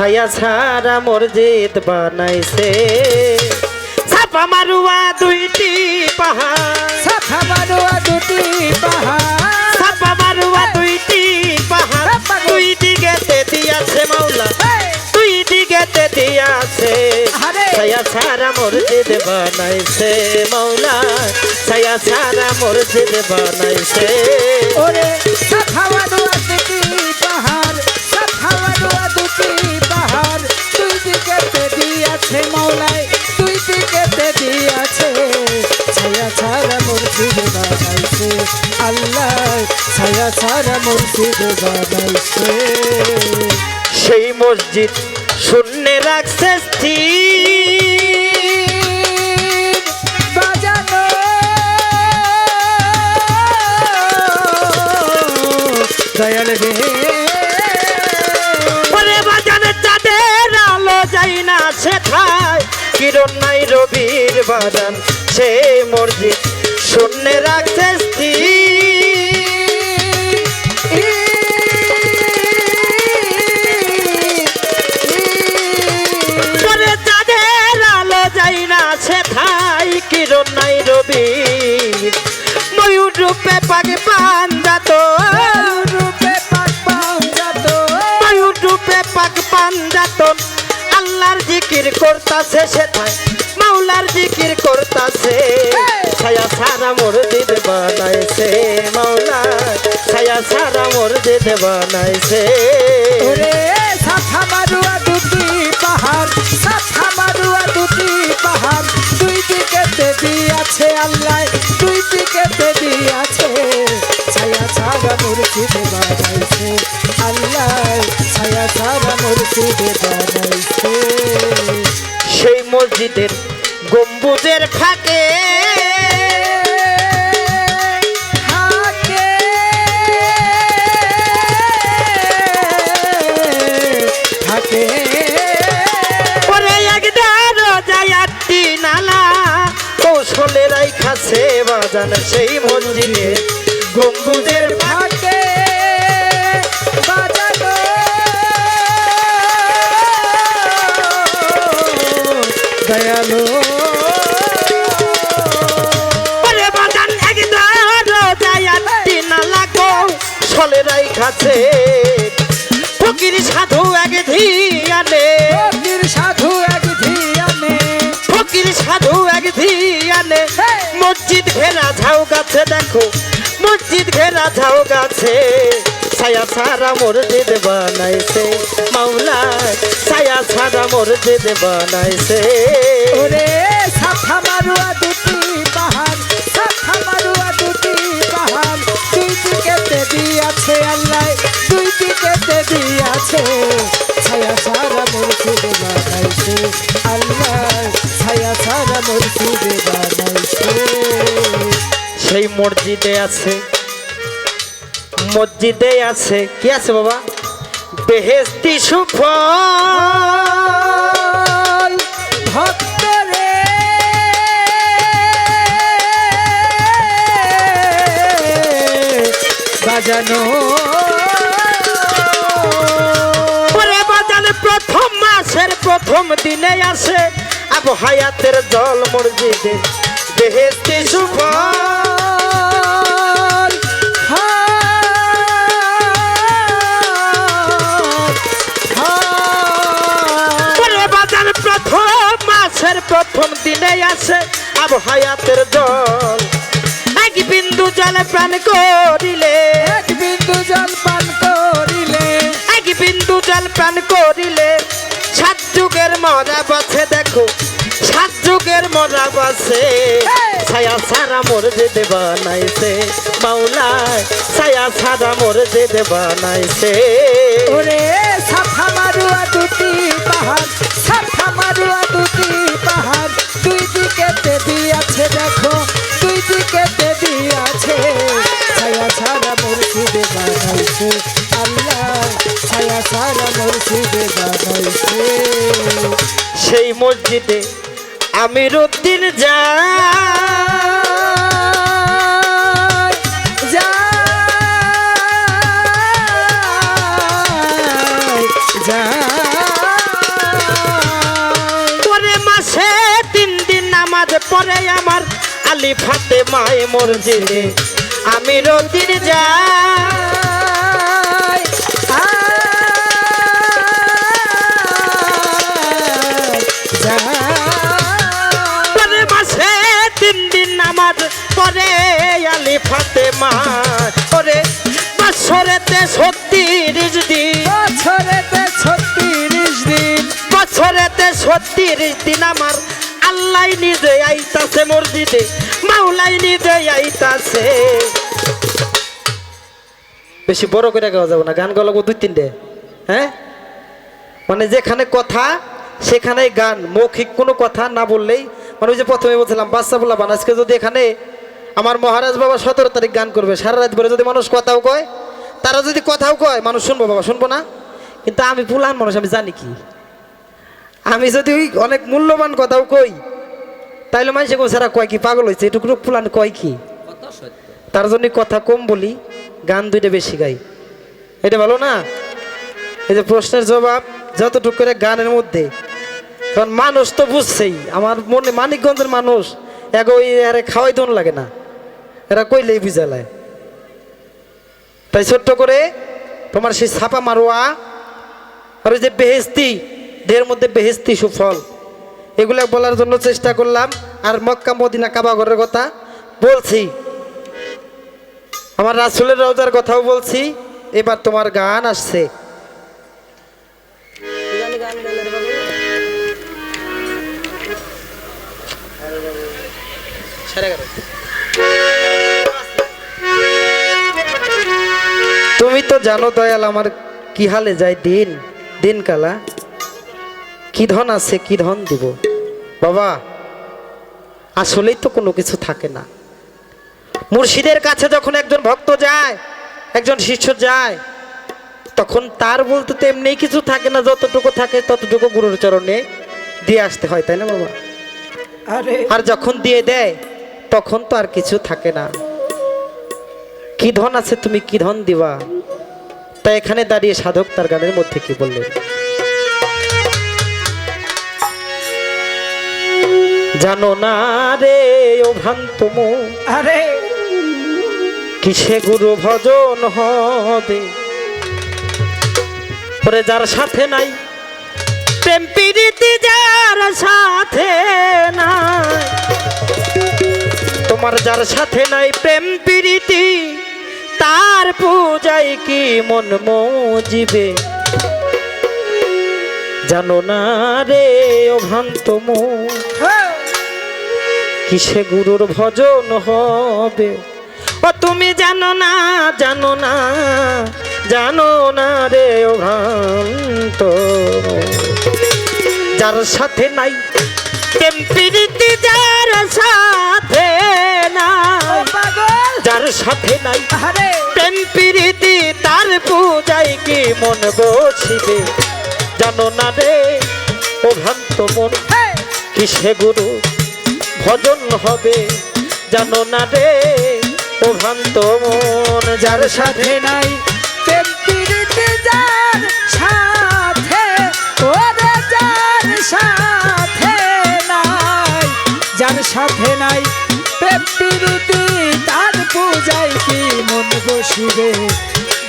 ছায়া ছাড়া মসজিদ বানাইছে। ছাপা মারুয়া দুইটি পাহাড়। সাথা মারুয়া দুটি পাহাড়। ছাপা মারুয়া দুইটি পাহাড়। দুই দিকেতে দিয়াছে মাওলা। দুই দিকেতে দিয়াছে! ছায়া ছাড়া মসজিদ বানাইছে মাওলা। ছায়া ছাড়া মসজিদ বানাইছে। ওরে সাথা মারুয়া বানাইছে। সেই মসজিদ শূন্যে রাখছে স্থির। বাজানো। দয়াল রে। ওরে বাজানে চাঁদের আলো যাই না সেথায়। কিরণ নাই রবির বাজান সে মসজিদ শূন্যে রাখছে পান যাতন আল্লাহর জিকির করতাছে সে সেথায়, মাওলার জিকির করতাছে। ছায়া সারা মসজিদ বানাইছে মাওলা, ছায়া সারা মসজিদ বানাইছে। ওরে সাথা মারুয়া দুটি পাহাড় সাথা মারুয়া দুটি পাহাড়, দুই দিকে আছে আল্লাহ, দুই দিকে আছে। ছায়া ছাড়া মুর্শিদ বানাইছে আল্লাহ, ছায়া ছাড়া বানাইছে সেই মসজিদের গম্বুজের ফাঁকে হাকে হাকে পরে একদার যায় আটটি নালা কৌশলে রাইখাছে বাজান সেই মসজিদে গম্বুজের ফাঁকে। রাইখাছে ফকির সাধু এক ধিয়ানে। ফকির সাধু এক ধিয়ানে। ফকির সাধু এক ধিয়ানে। মসজিদ ঘেরা ঝাউ গাছে দেখো মসজিদ ঘেরা ঝাউ গাছে। ছায়া সারা মসজিদ বানাইছে মাওলা ছায়া সারা মসজিদ বানাইছে। ওরে সাথা মারুয়া দুটি দিকে দিয়াছে আল্লাহ, দুই দিকে দিয়াছে। ছায়া সারা মুর্শিদ বানাইছে আল্লাহ, ছায়া সারা মুর্শিদ বানাইছে। সেই মসজিদে আছে মসজিদে আছে। কি আছে বাবা? বেহেস্তি সুফল। বাজানো। পরে বাজানে প্রথম মাসের প্রথম দিনে আসে আবু হায়াতের জল মসজিদে। বেহেস্তি সুফল। প্রথম মাসের প্রথম দিনে আসে আবু হায়াতের জল। জলে প্রাণ করিলে। এক বিন্দু জল পান করিলে। এক বিন্দু জল প্রাণ করিলে। সাত যুগের মরা বাছে দেখো সাত যুগের মরা বাছে ছায়া সারা মসজিদ বানাইছে মাওলায় ছায়া সারা মসজিদ বানাইছে। ওরে সাফা মারুয়া দুটি পাহাড় সাফা মারুয়া দুটি পাহাড়। দুই দিকে দিয়াছে দেখো দুই দিকে ছায়া ছাড়া মুর্শিদে বানাইছে আল্লাহ ছায়া ছাড়া মুর্শিদে বানাইছে সেই মসজিদে আমির উদ্দিন যায়। আলি ফাতে মায় মসজিদে আমি রতির যাই। মাসে তিন দিন নামাজ পরে আলি ফাতে মা। ওরে বছরেতে ছত্রিশ দিন। বছরেতে ছত্রিশ দিন। বছরেতে ছত্রিশ দিন আমার আল্লাহ নিজে আইতাছে মসজিদে, মাওলাই নিজে আইতাছে। বেশি বড় করে গাওয়া যাবে না, গান গাওয়া দুই তিনটে হ্যাঁ? মানে যেখানে কথা সেখানে গান, মৌখিক কোনো কথা না বললেই মানে ওই যে প্রথমে বলছিলাম বাচ্চা বলা আজকে যদি এখানে আমার মহারাজ বাবা সতেরো তারিখ গান করবে, সারা রাত ভরে যদি মানুষ কথাও কয়, তারা যদি কথাও কয়, মানুষ শুনব বাবা, শুনব না? কিন্তু আমি পুলান মানুষ, আমি জানি কি? আমি যদি ওই অনেক মূল্যবান কথাও কই তাইলে মানুষে সারা কয় কি পাগল হয়েছে এটুকু পুলান কয় কি? তার জন্য কথা কম বলি গান দুইটা বেশি গাই। এটা ভালো না? এই যে প্রশ্নের জবাব যতটুকু করে গানের মধ্যে। কারণ মানুষ তো বুঝছেই আমার মনে মানিকগঞ্জের মানুষ এক ওই আরে খাওয়াই দন লাগে না। এরা কইলেই বুঝালায়। তাই ছোট্ট করে তোমার সেই ছাপা মারোয়া আর ওই যে বেহেস্তি দেহের মধ্যে বেহেস্তি সুফল। এগুলা বলার জন্য চেষ্টা করলাম। আর মক্কা, মদিনা কাবাগরের কথা বলছি। আমার রাসুলের রওজার কথাও বলছি। এবার তোমার গান আসছে। তুমি তো জানো দয়াল, আমার কি হালে যায় দিন? দিন কালা। কি ধন আছে কি ধন দিব? বাবা আসলেই তো কোনো কিছু থাকে না। মুর্শিদের কাছে যখন একজন ভক্ত যায় একজন শিষ্য যায় তখন তার বলতে তো এমনি কিছু থাকে না যতটুকু থাকে ততটুকু গুরুর চরণে দিয়ে আসতে হয় তাই না বাবা? আর। যখন দিয়ে দেয় তখন তো আর কিছু থাকে না। কি ধন আছে তুমি কি ধন দিবা? তাই এখানে দাঁড়িয়ে সাধক তার গানের মধ্যে কি বললেন? জানো না রে ও ভ্রান্ত মন, আরে। কিসে গুরু ভজন হবে? পরে যার সাথে নাই প্রেম প্রীতি যার সাথে নাই। তোমার যার সাথে নাই প্রেম প্রীতি তার পূজাই কি মন মজিবে? জানো না রে ও ভ্রান্ত হ্যাঁ, কিসে গুরুর ভজন হবে? ও তুমি জানো না জানো না জানো না রে ও ভ্রান্ত। যার সাথে নাই প্রীতি যার সাথে নাই যার সাথে নাই প্রেম প্রীতি তার পূজায় কি মন বসিবে? জানো না রে ও ভ্রান্ত মন কিসে গুরু ভজন হবে, জানো না রে? ও ভ্রান্ত মন যার সাথে নাই সাথে নাই, যার সাথে নাই তার পূজায় কি মন বসিবে?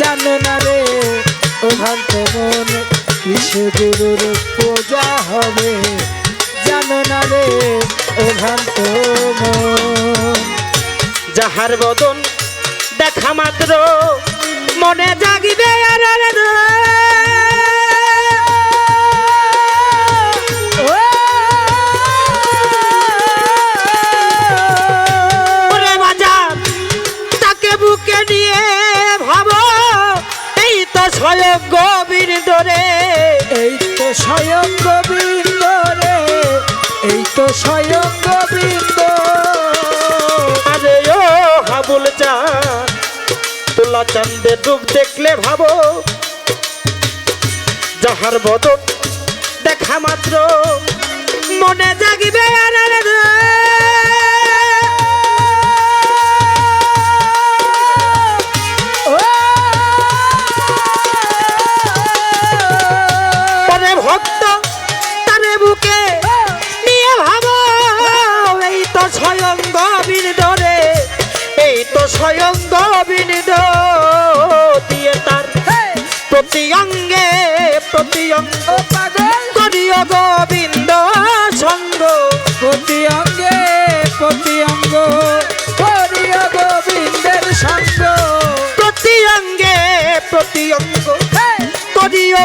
জানো না রে, ও ভ্রান্ত মন কিসে গুরুর পূজা হবে। জানো না রে যাহার বদন দেখা মাত্র মনে জাগিবে আর রূপ দেখলে ভাবো যাহার বদন দেখা মাত্র মনে জাগিবে আর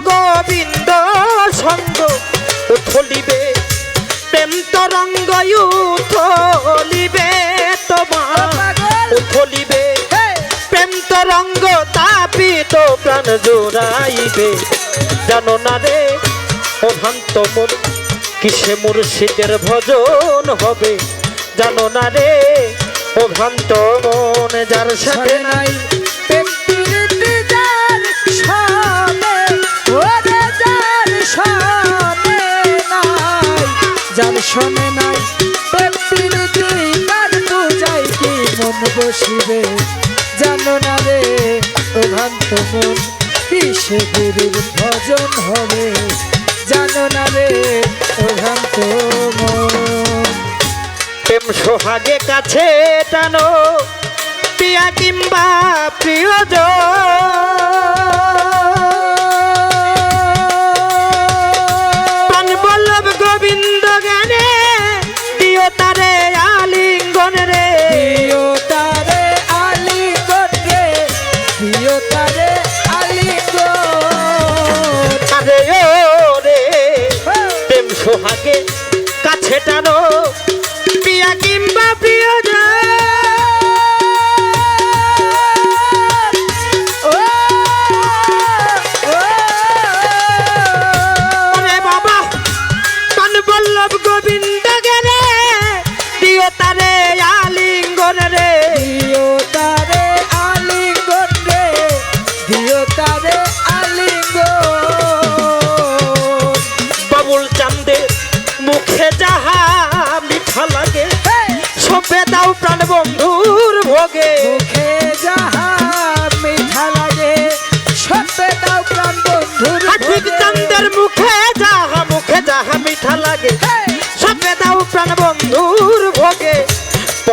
গোবিন্দ সঙ্গ উথলিবে প্রেম তরঙ্গ উথলিবে ও তোমার হেই! প্রেম তরঙ্গ তাপিত প্রাণ জোড়াইবে। জানো না রে ও ভ্রান্ত মন কিসে মুর্শিদের ভজন হবে? জানো না রে ও ভ্রান্ত মন যার সাথে নাই। পেপিরিতি যার ওরে যার যার শোনে নাই মন বসিবে? জানো রে ও ভ্রান্ত মন, কিসে ভজন হবে? জানো না রে ও ভ্রান্ত মন। প্রেম সোহাগে কাছে টানো, পিয়া কিংবা প্রিয়জ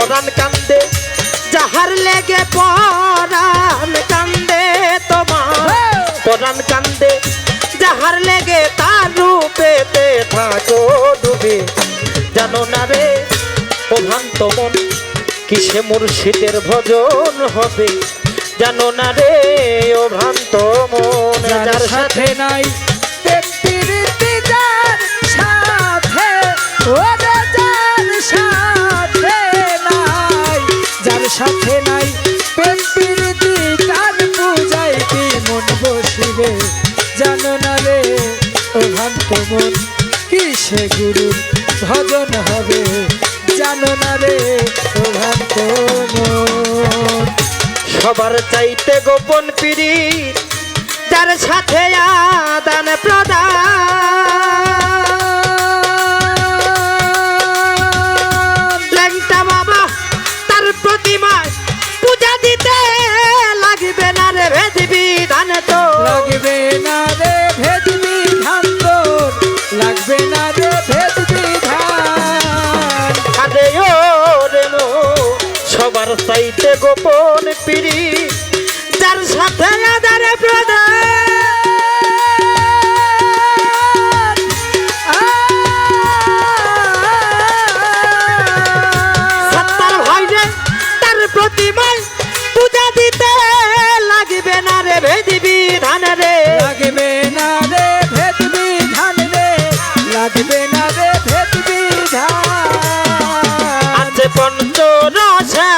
পরাণ কান্দে। যাহার লেগে পরাণ কান্দে তোমার। পরাণ কান্দে যাহার লেগে তার রূপেতে থাকো ডুবে। জানো না রে ও ভ্রান্ত মন কিসে মুর্শিদের ভজন হবে? জানো না রে ও ভ্রান্ত মন যার সাথে নাই সাথে গুরুর ভজন হবে। জানো না রে ভ্রান্ত সবার চাইতে গোপন পিড়ি তার সাথে আদান প্রদান। চাইতে গোপন পিড়ি যার সাথে আদান প্রদান। সত্তর রে তার প্রতিমায় পূজা দিতে লাগবে না রে ভেদি বিধান রে। লাগবে না রে ভেদ বিধান রে লাগবে না রে ভেদ বিধান আছে পঞ্চ রসে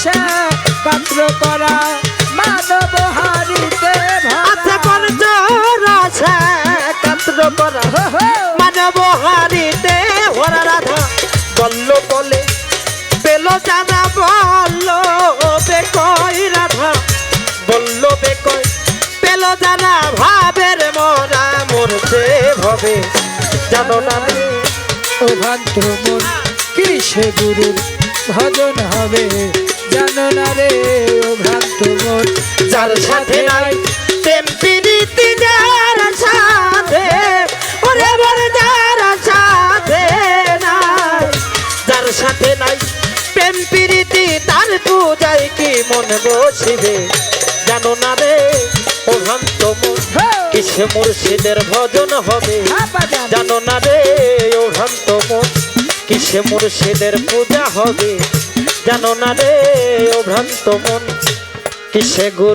পঞ্চরসে পাত্র করা মানব হারিতে পঞ্চ রসে কাত্র করা মানব হারিতে ভরা রাধা। বল্ল বলে জানা বল্ল বেকয় রাধা। বল্ল বেকয় পেল জানা ভাবের মরা মরতে ভবে। জানো না ও ভ্রান্ত মন গুরুর ভজন হবে? জানো না রে ও ভ্রান্ত মন। যার সাথে নাই প্রেম প্রীতি যার সাথে ওরে বর যার সাথে নাই। যার সাথে নাই প্রেম প্রীতি তার পূজায় কি মন বসিবে? জানো না রে ও ভ্রান্ত মন। কিসে মুর্শিদের ভজন হবে? জানো না রে ও ভ্রান্ত মন কিসে মুর্শিদের পূজা হবে? জানো না রে ও ভ্রান্ত মন কিসে গুরু